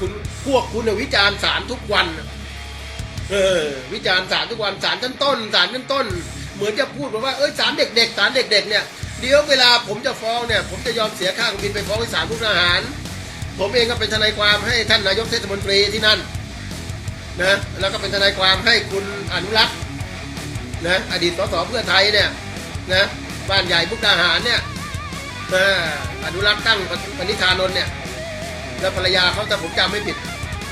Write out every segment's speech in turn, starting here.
คุณพวกคุณวิจารณ์ศาลทุกวัน เออ วิจารณ์ศาลทุกวันศาลชั้นต้นศาลชั้นต้น เหมือนจะพูดบอกว่าเอ้ยศาลเด็กๆศาลเด็ก ๆ เนี่ยเดี๋ยวเวลาผมจะฟ้องเนี่ย ผมจะยอมเสียค่าบินไปฟ้องที่ศาลมุกดาหาร ผมเองก็เป็นทนายความให้ท่านนายกเทศมนตรีที่นั่นนะแล้วก็เป็นทนายความให้คุณอนุรักษ์นะอดีตสสเพื่อไทยเนี่ยนะบ้านใหญ่มุกดาหารเนี่ยอนุรักษ์ตั้งปณิธานนท์เนี่ย แล้วภรรยาเขาแต่ผมจำไม่ผิด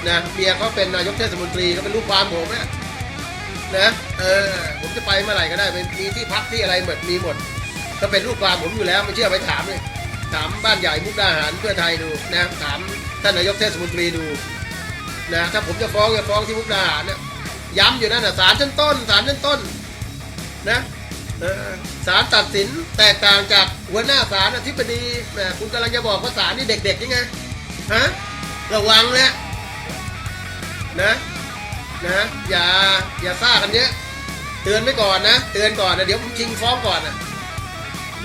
นะเมียเขาเป็นนายกเทศมนตรีก็เป็นลูกความผมนะนะเออผมจะไปเมื่อไหร่ก็ได้เป็นมีที่พักที่อะไรหมดมีหมดก็เป็นลูกความผมอยู่แล้วไม่เชื่อไปถามเลยถามบ้านใหญ่มุกดาหารเพื่อไทยดูนะถามท่านนายกเทศมนตรีดูนะถ้าผมจะฟ้องจะฟ้องที่มุกดาหารเนี่ยย้ำอยู่นั่นนะศาลชั้นต้นศาลชั้นต้นนะศาลตัดสินแตกต่างจากหัวหน้าศาลอธิบดีแหมคุณกำลังจะบอกว่าศาลนี่เด็กๆยังไง ฮะระวังนะนะนะอย่าอย่าซ่ากันเยอะเตือนไว้ก่อนนะ เตือนก่อนนะเดี๋ยวผมชิงฟ้องก่อนนะ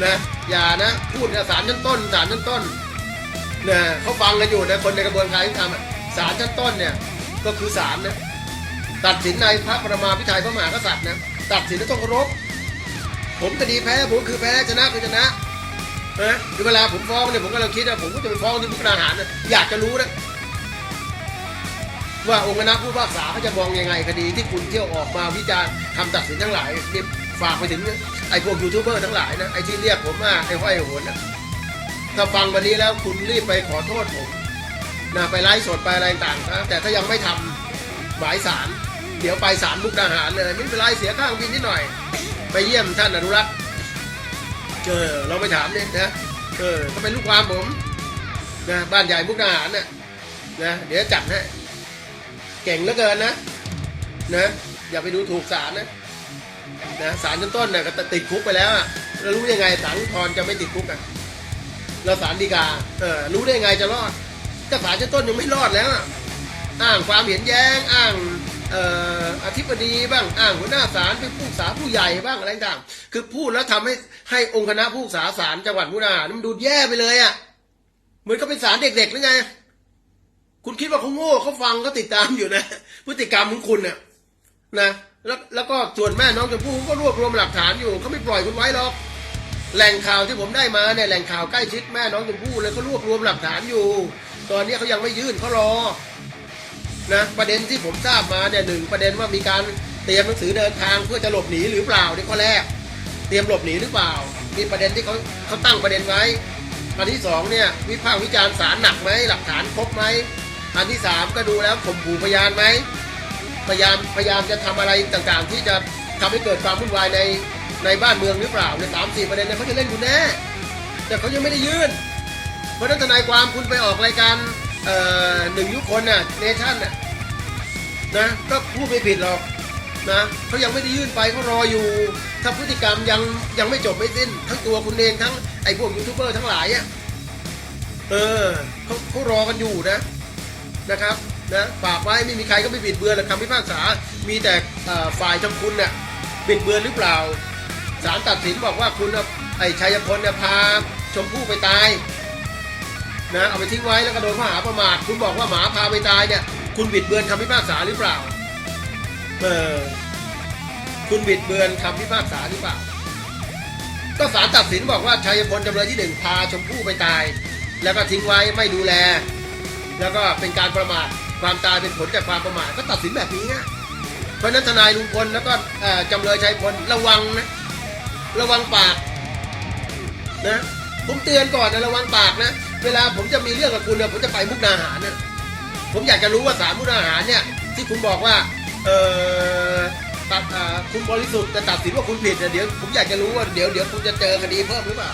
นะอย่านะ พูดนะศาลชั้นต้นศาลชั้นต้นนะเขาฟังกันอยู่นะคนในกระบวนการยุติธรรมอะศาลชั้นต้นเนี่ยก็คือศาลนะตัดสินในพระประมาพิไทยพระมหากษัตริย์นะตัดสินแล้วต้องเคารพผมคดีแพ้ผมคือแพ้ชนะคือชนะ นะคือเวลาผมฟ้องเนี่ยผมก็เราคิดว่าผมก็จะไปฟ้องที่มุกดาหารนะอยากจะรู้นะว่าองค์คณะผู้พิพากษาเขาจะมองยังไงคดีที่คุณเที่ยวออกมาวิจารณ์คำตัดสินทั้งหลายนี่ฝากไปถึงไอ้พวกยูทูบเบอร์ทั้งหลายนะไอ้ที่เรียกผมว่าไอ้ห้อยโหนนะถ้าฟังวันนี้แล้วคุณรีบไปขอโทษผมนะไปไลฟ์สดไปอะไรต่างนะแต่ถ้ายังไม่ทำหมายสารเดี๋ยวไปศาลมุกดาหารเลยไม่เป็นไรเสียค่างบินนิดหน่อย ไปเยี่ยมท่านอนุรักษ์ เออเราไปถามเนี่ยนะเออเขาเป็นลูกความผมนะบ้านใหญ่มุกดาหารน่ะนะเดี๋ยวจัดให้เก่งเหลือเกินนะนะอย่าไปดูถูกศาลนะนะศาลชั้นต้นน่ะก็ติดคุกไปแล้วอะแล้วรู้ยังไงศาลอุทธรณ์จะไม่ติดคุกอะเราศาลฎีกาเออรู้ได้ไงจะรอดก็ศาลชั้นต้นยังไม่รอดแล้วอะอ้างความเห็นแย้งอ้าง อ่ออธิบดีบ้างอ้างหัวหน้าศาลเป็นผู้ษาผู้ใหญ่บ้างอะไรต่างคือพูดแล้วทำให้ให้องค์คณะผู้ษาศาลจังหวัดมุกดาหารมันดูแย่ไปเลยอะเหมือนก็เป็นศาลเด็กๆหรือไง คุณคิดว่าเขาโง่เขาฟังเขาติดตามอยู่นะ พฤติกรรมของคุณเนี่ยนะแล้วแล้วก็ส่วนแม่น้องชมพู่ก็รวบรวมหลักฐานอยู่เขาไม่ปล่อยคุณไว้หรอกแหล่งข่าวที่ผมได้มาเนี่ยแหล่งข่าวใกล้ชิดแม่น้องชมพู่เลยเขารวบรวมหลักฐานอยู่ ตอนนี้เขายังไม่ยื่นเขารอ นะประเด็นที่ผมทราบมาเนี่ยหนึ่งประเด็นว่ามีการเตรียมหนังสือเดินทางเพื่อจะหลบหนีหรือเปล่านี่ข้อแรก เตรียมหลบหนีหรือเปล่ามีประเด็นที่เขาเขาตั้งประเด็นไว้อันที่สองเนี่ยวิพากษ์วิจารณ์สารหนักไหมหลักฐานครบไหมอันที่สามก็ดูแล้วข่มขู่พยานไหมพยายามพยายามจะทำอะไรต่างๆ ที่จะทำให้เกิดความวุ่นวายในในบ้านเมืองหรือเปล่าในสามสี่ประเด็นเนี่ยเขาจะเล่นคุณแน่แต่เขายังไม่ได้ยื่นเพราะนั้นทนายความคุณไปออกรายการ หนึ่งยุคคนน่ะเนชั่นน่ะนะก็พูดไม่ผิดหรอกนะเขายังไม่ได้ยื่นไปเขารออยู่ ถ้าพฤติกรรมยังยังไม่จบไม่สิ้น ทั้งตัวคุณเองทั้งไอ้พวกยูทูบเบอร์ทั้งหลายอะเออเขาเขารอกันอยู่นะนะครับนะฝากไว้ไม่มีใครก็ไม่บิดเบือนหรอกคำพิพากษา มีแต่ฝ่ายทางคุณเนี่ยบิดเบือนหรือเปล่าศาลตัดสินบอกว่าคุณไอ้ชัยพลเนี่ยพาชมพู่ไปตาย นะเอาไปทิ้งไว้แล้วก็โดนข้อหาประมาทคุณบอกว่าหมาพาไปตายเนี่ย คุณบิดเบือนคำพิพากษาหรือเปล่าเออคุณบิดเบือนคำพิพากษาหรือเปล่า ก็ศาลตัดสินบอกว่าชัยพลจำเลยที่หนึ่งพาชมพู่ไปตาย แล้วก็ทิ้งไว้ไม่ดูแล แล้วก็เป็นการประมาทความตายเป็นผลจากความประมาทก็ตัดสินแบบนี้ไงเพราะนั้นทนายลุงพลแล้วก็จำเลยชัยพลระวังนะระวังปากนะผมเตือนก่อนนะระวังปากนะ เวลาผมจะมีเรื่องกับคุณเนี่ยผมจะไปมุกดาหารนะผมอยากจะรู้ว่าสารมุกดาหารเนี่ย ที่คุณบอกว่า เออตัดคุณบริสุทธิ์จะตัดสินว่าคุณผิดเนี่ยเดี๋ยวผมอยากจะรู้ว่าเดี๋ยวเดี๋ยวคุณจะเจอคดีเพิ่มหรือเปล่า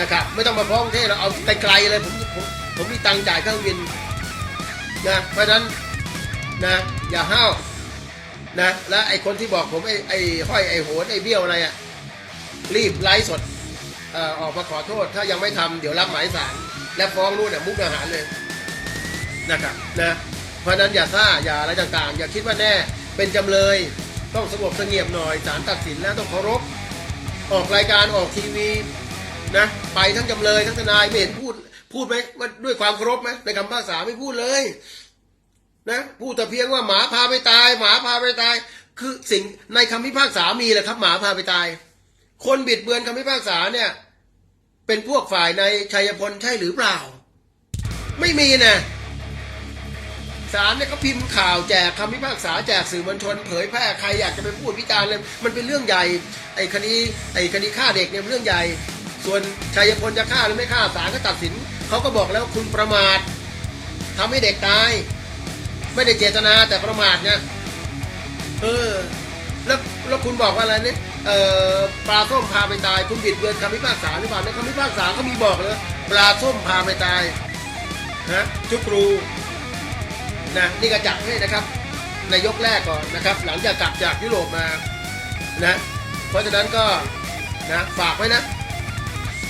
นะครับไม่ต้องมาฟ้องเทศเราเอาไกลๆเลยผมผมผมมีตังค์จ่ายเครื่องบินนะเพราะฉะนั้นนะอย่าห้าวนะและไอคนที่บอกผมไอไอห้อยไอโหนไอเบี้ยวอะไรอะรีบไลฟ์สด เอ่อออกมาขอโทษ ถ้ายังไม่ทำเดี๋ยวรับหมายสารและฟ้องนู่นน่ะมุกดาหารเลยนะครับนะเพราะฉะนั้นอย่าซ่าอย่าอะไรต่างๆ อย่าคิดว่าแน่เป็นจำเลย ต้องสงบเสงี่ยมหน่อยศาลตัดสินแล้วต้องเคารพ ออกรายการออกทีวีนะ ไปทั้งจำเลยทั้งทนายไม่เห็นพูด พูดไหมว่าด้วยความเคารพไหมในคำพิพากษาไม่พูดเลย นะพูดแต่เพียงว่าหมาพาไปตาย หมาพาไปตาย คือสิ่งในคำพิพากษามีแหละครับ หมาพาไปตาย คนบิดเบือนคำพิพากษาเนี่ย เป็นพวกฝ่ายในชัยพลใช่หรือเปล่า ไม่มีนะศาลเนี่ยเขาพิมพ์ข่าวแจกคำพิพากษาแจกสื่อมวลชนเผยแพร่ใครอยากจะไปพูดวิจารณ์เลยมันเป็นเรื่องใหญ่ไอ้คดีไอ้คดีฆ่าเด็กเนี่ยเรื่องใหญ่ ส่วนชัยพลจะฆ่าหรือไม่ฆ่าศาลก็ตัดสินเขาก็บอกแล้วคุณประมาททำให้เด็กตาย ไม่ได้เจตนาแต่ประมาทไงเออแล้วแล้วคุณบอกว่าอะไรเนี่ย เอ่อปลาส้มพาไปตายคุณบิดเบือนคำพิพากษาหรือเปล่าในคำพิพากษาเขามีบอกเลยปลาส้มพาไปตายนะจุกรูนะนี่ก็จับให้นะครับ ในยกแรกก่อนนะครับ หลังจากกลับจากยุโรปมานะเพราะฉะนั้นก็นะฝากไว้นะ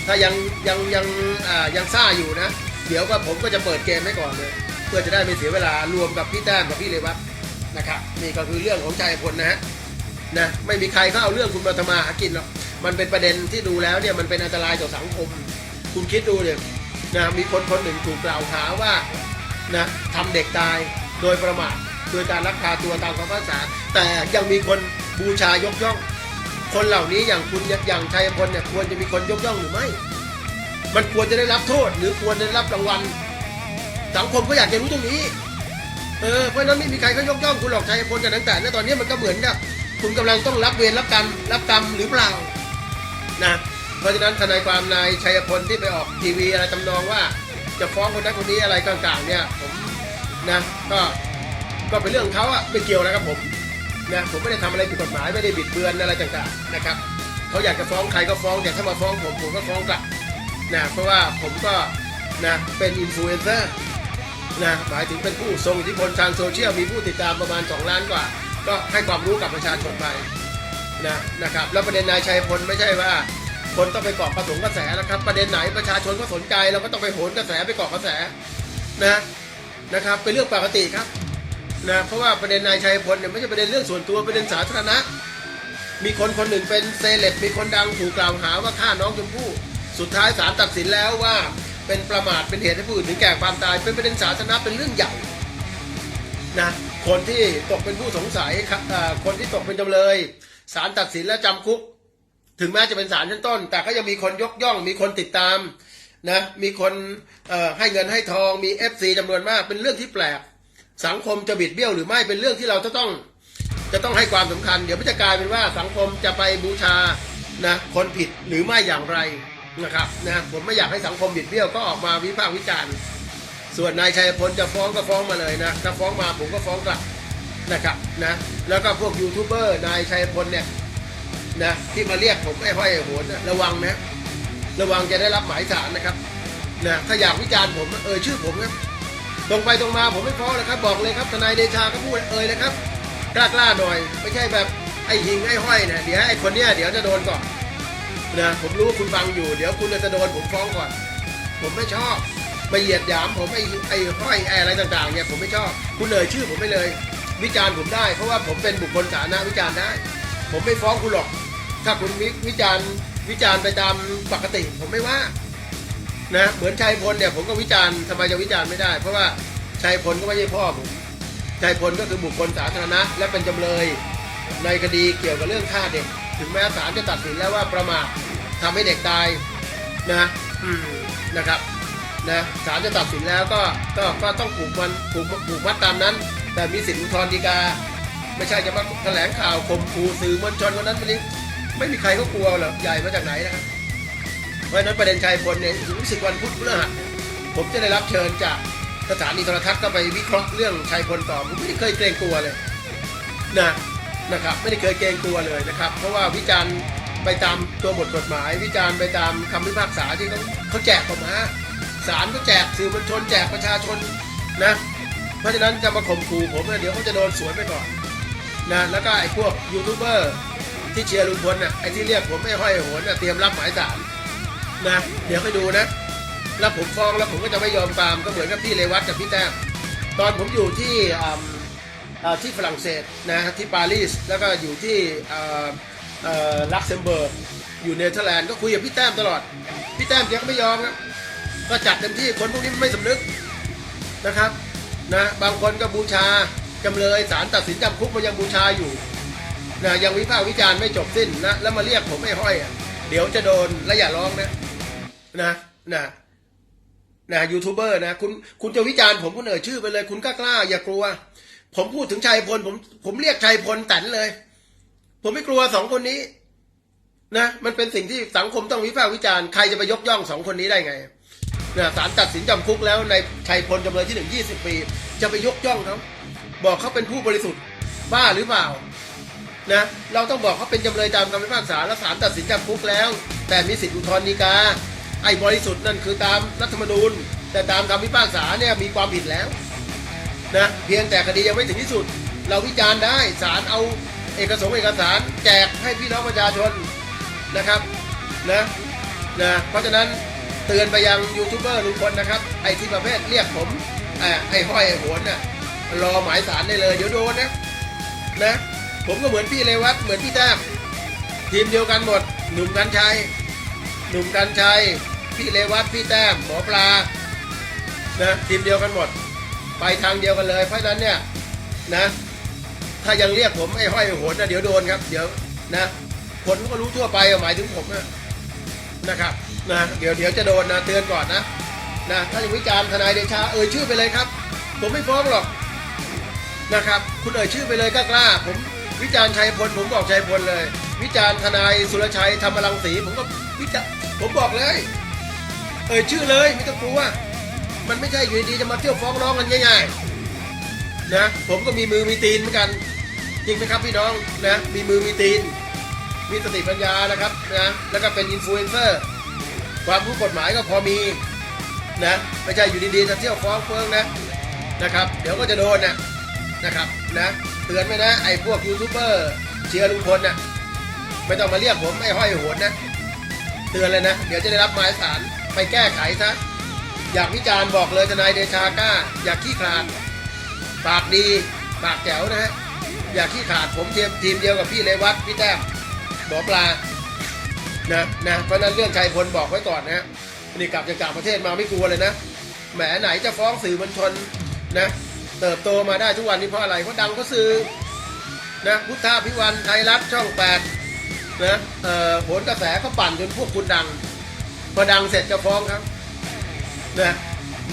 ถ้ายังยังยังอ่ายังซ่าอยู่นะ เดี๋ยวก็ผมก็จะเปิดเกมไว้ก่อนเลย เพื่อจะได้ไม่เสียเวลารวมกับพี่แต้มกับพี่เลวัตนะครับนี่ก็คือเรื่องของชายพลนะฮะ นะไม่มีใครเขาเอาเรื่องคุณมาทำมาหากินหรอกมันเป็นประเด็นที่ดูแล้วเนี่ยมันเป็นอันตรายต่อสังคม คุณคิดดูเนี่ยนะมีคนคนหนึ่งถูกกล่าวหาว่านะทำเด็กตายโดยประมาทโดยการลักพาตัวตามคำพิพากษาแต่ยังมีคนบูชายกย่อง คนเหล่านี้อย่างคุณอย่างชัยพลเนี่ยควรจะมีคนยกย่องหรือไม่ มันควรจะได้รับโทษ หรือควรได้รับรางวัลสังคมก็อยากจะรู้ตรงนี้เออเพราะนั้นไม่มีใครเขายกย่องคุณหรอกชัยพลกันตั้งแต่ในตอนนี้มันก็เหมือนกับ คุณกำลังต้องรับเวรรับกรรมรับกรรมหรือเปล่านะเพราะฉะนั้นทนายความนายชัยพลที่ไปออกทีวีอะไรตำนองว่า จะฟ้องคนนั้นคนนี้อะไรต่างๆเนี่ยผมนะก็ก็เป็นเรื่องเขาอะไม่เกี่ยวนะครับผมนะผมไม่ได้ทำอะไรผิดกฎหมายไม่ได้บิดเบือนอะไรต่างๆนะครับเขาอยากจะฟ้องใครก็ฟ้องแต่ถ้ามาฟ้องผมผมก็ฟ้องกลับนะเพราะว่าผมก็นะเป็นอินฟลูเอนเซอร์นะหมายถึงเป็นผู้ทรงอิทธิพลทางโซเชียลมีผู้ติดตามประมาณ 2 ล้านกว่า ก็ให้ความรู้กับประชาชนไปนะนะครับ แล้วประเด็นนายชัยพลไม่ใช่ว่า คนต้องไปเกาะกระสงกระแสนะครับ ประเด็นไหนประชาชนก็สนใจเราก็ต้องไปโหนกระแสไปเกาะกระแสนะนะครับ เป็นเรื่องปกติครับนะเพราะว่าประเด็นนายชัยพลเนี่ยไม่ใช่ประเด็นเรื่องส่วนตัวประเด็นสาธารณะ มีคนคนหนึ่งเป็นเซเลบมีคนดังถูกกล่าวหาว่าฆ่าน้องชมพู่สุดท้ายศาลตัดสินแล้วว่าเป็นประมาทเป็นเหตุให้ผู้อื่นถึงแก่ความตายเป็นประเด็นสาธารณะเป็นเรื่องใหญ่นะ คนที่ตกเป็นผู้สงสัยครับคนที่ตกเป็นจำเลยศาลตัดสินและจำคุก ถึงแม้จะเป็นศาลชั้นต้น แต่ก็ยังมีคนยกย่อง มีคนติดตามนะมีคนให้เงินให้ทองมี FC จำนวนมากเป็นเรื่องที่แปลก สังคมจะบิดเบี้ยวหรือไม่เป็นเรื่องที่เราจะต้องจะต้องให้ความสำคัญ เดี๋ยวมันจะกลายเป็นว่าสังคมจะไปบูชานะคนผิดหรือไม่อย่างไรนะครับนะผมไม่อยากให้สังคมบิดเบี้ยวก็ออกมาวิพากษ์วิจารณ์ ส่วนนายชัยพลจะฟ้องก็ฟ้องมาเลยนะถ้าฟ้องมาผมก็ฟ้องกลับนะครับนะแล้วก็พวกยูทูบเบอร์นายชัยพลเนี่ยนะที่มาเรียกผมไอ้ห้อยไอ้โหนนะระวังนะระวังจะได้รับหมายสารนะครับนะถ้าอยากวิจารณ์ผมเออชื่อผมครับตรงไปตรงมาผมไม่ฟ้องนะครับ บอกเลยครับทนายเดชาก็พูดเอ่ยนะครับกล้ากล้าหน่อย ไม่ใช่แบบไอ้หิงไอ้ห้อยนะเดี๋ยวไอ้คนเนี้ยเดี๋ยวจะโดนก่อนนะผมรู้คุณฟังอยู่ เดี๋ยวคุณจะโดนผมฟ้องก่อน ผมไม่ชอบ มาเหยียดหยามผมไอ้ไอ้ห้อยไอ้อะไรต่างๆเนี่ยผมไม่ชอบคุณเอ่ยชื่อผมไม่เลย วิจารณ์ผมได้ เพราะว่าผมเป็นบุคคลสาธารณะวิจารณ์ได้ ผมไม่ฟ้องคุณหรอก ถ้าคุณวิวิจารณ์วิจารณ์ไปตามปกติ ผมไม่ว่านะเหมือนชัยพลเนี่ยผมก็วิจารณ์ทำไมจะวิจารณ์ไม่ได้ เพราะว่าชัยพลก็ไม่ใช่พ่อผมชัยพลก็คือบุคคลสาธารณะ และเป็นจำเลยในคดีเกี่ยวกับเรื่องฆ่าเด็ก ถึงแม้ศาลจะตัดสินแล้วว่าประมาททำให้เด็กตายนะนะครับ นะศาลจะตัดสินแล้วก็ก็ก็ต้องผูกมันผูกผูกมัดตามนั้น แต่มีสิทธิอุทธรณ์ฎีกา ไม่ใช่จะมาแถลงข่าวข่มขู่สื่อมวลชนวันนั้นวันนี้ไม่มีใครเขากลัวหรอกใหญ่มาจากไหนนะครับเพราะนั้นประเด็นชายพลเนี่ยรู้สึกวันพุธพฤหัสผมจะได้รับเชิญจากสถานีโทรทัศน์ก็ไปวิเคราะห์เรื่องชายพลต่อผมไม่ได้เคยเกรงกลัวเลยนะนะครับ ไม่ได้เคยเกรงกลัวเลยนะครับ เพราะว่าวิจารณ์ไปตามตัวบทกฎหมาย วิจารณ์ไปตามคำพิพากษาที่เขาเขาแจกออกมา ศาลก็แจกสื่อมวลชนแจกประชาชนนะ เพราะฉะนั้นจะมาข่มขู่ผมเนี่ยเดี๋ยวเขาจะโดนสวนไปก่อนนะแล้วก็ไอ้พวกยูทูบเบอร์ที่เชียร์ลุงพลน่ะไอ้ที่เรียกผมไม่ห้อยโหนน่ะเตรียมรับหมายสารนะเดี๋ยวไปดูนะ แล้วผมฟ้องแล้วผมก็จะไม่ยอมตามก็เหมือนกับพี่เลวัตกับพี่แต้มตอนผมอยู่ที่ที่ฝรั่งเศสนะที่ปารีสแล้วก็อยู่ที่ลักเซมเบิร์กอยู่เนเธอร์แลนด์ก็คุยกับพี่แต้มตลอด พี่แต้มแกก็ไม่ยอมครับ ก็จัดเต็มที่คนพวกนี้ไม่สำนึกนะครับนะบางคนก็บูชาจำเลยศาลตัดสินจำคุกมันยังบูชาอยู่นะยังวิพากษ์วิจารณ์ไม่จบสิ้นนะแล้วมาเรียกผมไอ้ห้อยอะเดี๋ยวจะโดนและอย่าร้องนะนะนะนะยูทูบเบอร์นะคุณคุณจะวิจารณ์ผมคุณเอ่ยชื่อไปเลย คุณกล้ากล้า อย่ากลัว ผมพูดถึงชัยพลผมผมเรียกชัยพลแตนเลย ผมไม่กลัวสองคนนี้นะมันเป็นสิ่งที่สังคมต้องวิพากษ์วิจารณ์ใครจะไปยกย่องสองคนนี้ได้ไง นะศาลตัดสินจำคุกแล้วในชัยพลจำเลยที่หนึ่งยี่สิบปี จะไปยกย่องเขาบอกเขาเป็นผู้บริสุทธิ์บ้าหรือเปล่านะเราต้องบอกเขาเป็นจำเลยตามคำพิพากษาและศาลตัดสินจำคุกแล้ว แต่มีสิทธิอุทธรณ์ฎีกาไอ้บริสุทธิ์นั่นคือตามรัฐธรรมนูญ แต่ตามคำพิพากษาเนี่ยมีความผิดแล้วนะเพียงแต่คดียังไม่ถึงที่สุด เราวิจารณ์ได้ศาลเอาเอกสงค์เอกสารแจกให้พี่น้องประชาชนนะครับนะนะเพราะฉะนั้น เตือนไปยังยูทูบเบอร์ลุงพลนะครับ ไอ้ที่ประเภทเรียกผมไอ้ห้อยไอ้โหนน่ะรอหมายสารได้เลย เดี๋ยวโดนนะนะ ผมก็เหมือนพี่เลวัตเหมือนพี่แต้มทีมเดียวกันหมด หนุ่มกันชัยหนุ่มกันชัยพี่เลวัตพี่แต้มหมอปลานะทีมเดียวกันหมด ไปทางเดียวกันเลย เพราะฉะนั้นเนี่ยนะ ถ้ายังเรียกผมไอ้ห้อยไอ้โหนนะเดี๋ยวโดนครับ เดี๋ยวนะคนก็รู้ทั่วไปหมายถึงผมนะนะครับ นะเดี๋ยวเดี๋ยวจะโดนนะเตือนก่อนนะนะถ้าจะวิจารณ์ทนายเดชาเอ่ยชื่อไปเลยครับ ผมไม่ฟ้องหรอกนะครับ คุณเอ่ยชื่อไปเลยกล้าๆผมวิจารณ์ชัยพลผมบอกชัยพลเลย วิจารณ์ทนายสุรชัยธรรมรังสีผมก็วิจารผมบอกเลย เอ่ยชื่อเลยไม่ต้องกลัวมันไม่ใช่อยู่ดีๆจะมาเที่ยวฟ้องร้องกันง่ายๆนะผมก็มีมือมีตีนเหมือนกันจริงไหมครับพี่น้องนะมีมือมีตีน มีสติปัญญานะครับนะแล้วก็เป็นอินฟลูเอนเซอร์ ความรู้กฎหมายก็พอมีนะไม่ใช่อยู่ดีๆจะเที่ยวฟ้องเฟิงนะนะครับ เดี๋ยวก็จะโดนนะนะครับนะเตือนไว้นะไอ้พวกยูทูบเบอร์เชียร์ลุงพลนะไม่ต้องมาเรียกผมไอ้ห้อยโหนนะ เตือนเลยนะ เดี๋ยวจะได้รับหมายสารไปแก้ไขซะอยากวิจารณ์บอกเลยทนายเดชากล้า อยากขี้คลาดปากดีปากแจ๋วนะฮะอยากขี้ขาดผมทีมทีมเดียวกับพี่เลวัตพี่แต้มหมอปลา นะนะเพราะนั้นเรื่องชัยพลบอกไว้ก่อนนะนี่กลับจากต่างประเทศมาไม่กลัวเลยนะแหมไหนจะฟ้องสื่อมวลชนนะเติบโตมาได้ทุกวันนี้เพราะอะไรเพราะดังเพราะสื่อนะพุทธาพิวันไทยรัฐช่องแปดนะเอ่อผลกระแสเขาปั่นจนพวกคุณดังพอดังเสร็จจะฟ้องครับนะ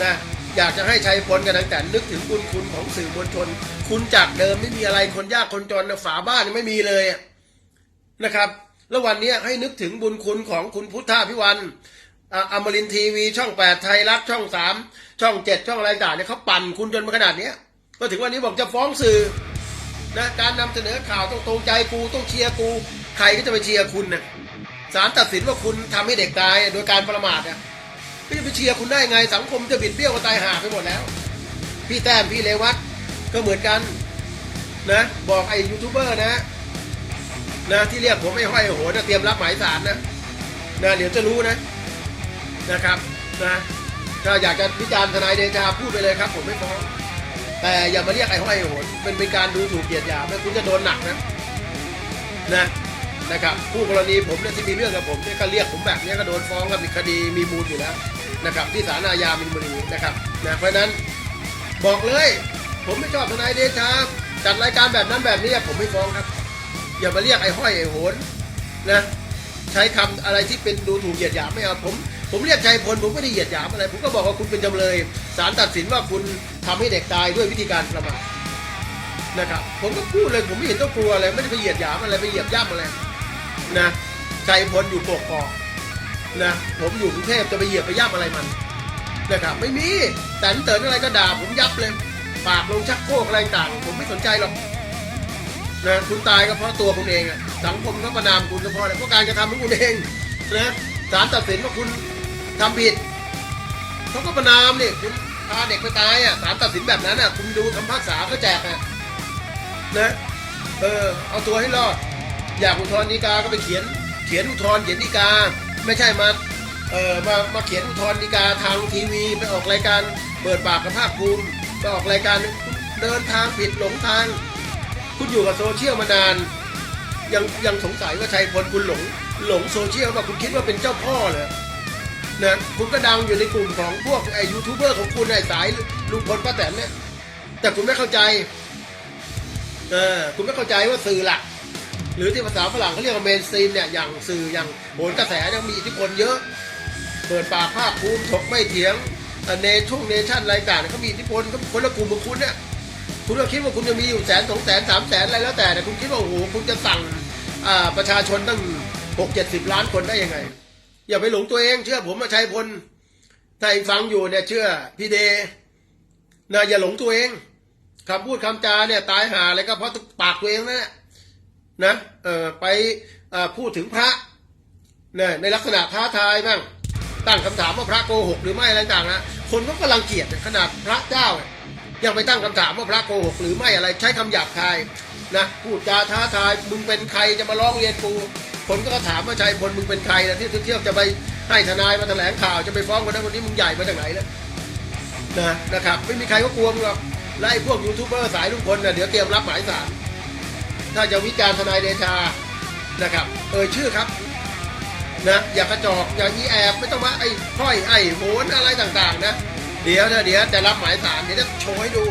นะอยากจะให้ชัยพลกันตั้งแต่นึกถึงบุญคุณของสื่อมวลชน คุณจากเดิมไม่มีอะไรคนยากคนจนฝาบ้านไม่มีเลยนะครับ แล้ววันนี้ให้นึกถึงบุญคุณของคุณพุทธาพิวันออมรินทีวีช่องแปดไทยรัฐช่องสามช่องเจ็ดช่องอะไรต่างเนี่ยเขาปั่นคุณจนมาขนาดเนี้ยก็ถึงวันนี้บอกจะฟ้องสื่อนะการนำเสนอข่าวต้องตรงใจกูต้องเชียร์กู ใครก็จะไปเชียร์คุณนะศาลตัดสินว่าคุณทำให้เด็กตายโดยการประมาทอะก็จะไปเชียร์คุณได้ไงสังคมจะบิดเบี้ยวกันตายห่าไปหมดแล้ว พี่แต้มพี่เลวัตก็เหมือนกันนะบอกไอ้ยูทูบเบอร์นะ นะที่เรียกผมไม่ห้อยโหนะเตรียมรับหมายสารนะนะเดี๋ยวจะรู้นะนะครับนะถ้าอยากจะวิจารณ์ทนายเดชาพูดไปเลยครับ ผมไม่ฟ้องแต่อย่ามาเรียกไอ้ห้อยโหนเป็นเป็นการดูถูกเหยียดหยามนะคุณจะโดนหนักนะนะนะครับผู้กรณีผมเนี่ยที่มีเรื่องกับผมเนี่ยก็เรียกผมแบบนี้ก็โดนฟ้องกับคดีมีมูลอยู่แล้วนะครับ ที่ศาลอาญามินบุรีนะครับนะเพราะฉะนั้นบอกเลย ผมไม่ชอบทนายเดชาจัดรายการแบบนั้นแบบนี้ผมไม่ฟ้องครับ อย่ามาเรียกไอ้ห้อยไอ้โหนนะใช้คำอะไรที่เป็นดูถูกเหยียดหยามไม่เอาผม ผมเรียกชัยพลผมไม่ได้เหยียดหยามอะไร ผมก็บอกว่าคุณเป็นจำเลยศาลตัดสินว่าคุณทำให้เด็กตายด้วยวิธีการประมาทนะครับผมก็พูดเลยผมไม่เห็นต้องกลัวอะไรไม่ได้ไปเหยียดหยามอะไรไปเหยียบย่ำอะไรนะชัยพลอยู่ปกครองนะผมอยู่กรุงเทพจะไปเหยียบไปย่ำอะไรมันนะครับไม่มีแต่เติร์นอะไรก็ด่าผมยับเลย ปากลงชักโครกอะไรต่าง ผมไม่สนใจหรอก นะคุณตายก็เพราะตัวคุณเองอะสังคมก็ประนามคุณก็เพราะอะไรเพราะการกระทำของคุณเองนะศาลตัดสินว่าคุณทำผิดเขาก็ประนามเนี่ยคุณพาเด็กไปตายอะศาลตัดสินแบบนั้นอะคุณดูคำพิพากษาก็แจกอะนะเออเอาตัวให้รอด อยากอุทธรณ์ฎีกาก็ไปเขียน เขียนอุทธรณ์เขียนฎีกา ไม่ใช่มาเออมามาเขียนอุทธรณ์ฎีกาทางทีวีไปออกรายการเปิดปากกับภาคภูมิไปออกรายการเดินทางผิดหลงทาง คุณอยู่กับโซเชียลมานาน ยังยังสงสัยว่าชัยพลคุณหลงหลงโซเชียลว่าคุณคิดว่าเป็นเจ้าพ่อเหรอนะคุณก็ดังอยู่ในกลุ่มของพวกไอ้ยูทูบเบอร์ของคุณไอ้สายลุงพลป้าแตนเนี่ยแต่คุณไม่เข้าใจเออคุณไม่เข้าใจว่าสื่อหลักหรือที่ภาษาฝรั่งเขาเรียกว่าเมนสตรีมเนี่ยอย่างสื่ออย่างโหนกระแสเนี่ยมีอิทธิพลเยอะ เปิดปากภาคภูมิถกไม่เถียงเอ่อเนช่งเนชั่นรางเนี่ยเขามีอิทธิพลก็คนละกลุ่มกับคุณเนี่ย คุณก็คิดว่าคุณจะมีอยู่แสนสองแสนสามแสนอะไรแล้วแต่แต่คุณคิดว่าโอ้โหคุณจะสั่งอ่าประชาชนตั้งหกเจ็ดสิบล้านคนได้ยังไง อย่าไปหลงตัวเอง เชื่อผมมาชัยพลถ้าเองฟังอยู่เนี่ยเชื่อพี่เดนะอย่าหลงตัวเองคำพูดคำจาเนี่ยตายหาอะไรก็เพราะปากตัวเองนั่นแหละนะเออไปอ่อพูดถึงพระเนี่ยในลักษณะท้าทายบ้างตั้งคำถามว่าพระโกหกหรือไม่อะไรต่างนะคนก็กำลังเกลียดขนาดพระเจ้าเนี่ย ยังไปตั้งคำถามว่าพระโกหกหรือไม่อะไรใช้คำหยาบคายนะพูดจาท้าทายมึงเป็นใครจะมาร้องเรียนกูคนก็ถามว่าชัยพลมึงเป็นใครนะที่เที่ยวจะไปให้ทนายมาแถลงข่าวจะไปฟ้องคนนั้นคนนี้มึงใหญ่มาจากไหนนะนะนะครับไม่มีใครก็กลัวมึงหรอกไล่พวกยูทูบเบอร์สายลุงพลนะเดี๋ยวเตรียมรับหมายสารถ้าจะวิจารณ์ทนายเดชานะครับ เออชื่อครับนะอย่ากระจอกอย่าอีแอบไม่ต้องมาไอ้ค่อยไอ้โหนอะไรต่างๆนะ เดี๋ยวนะเดี๋ยวจะรับหมายสารเดี๋ยวจะโชว์ให้ดู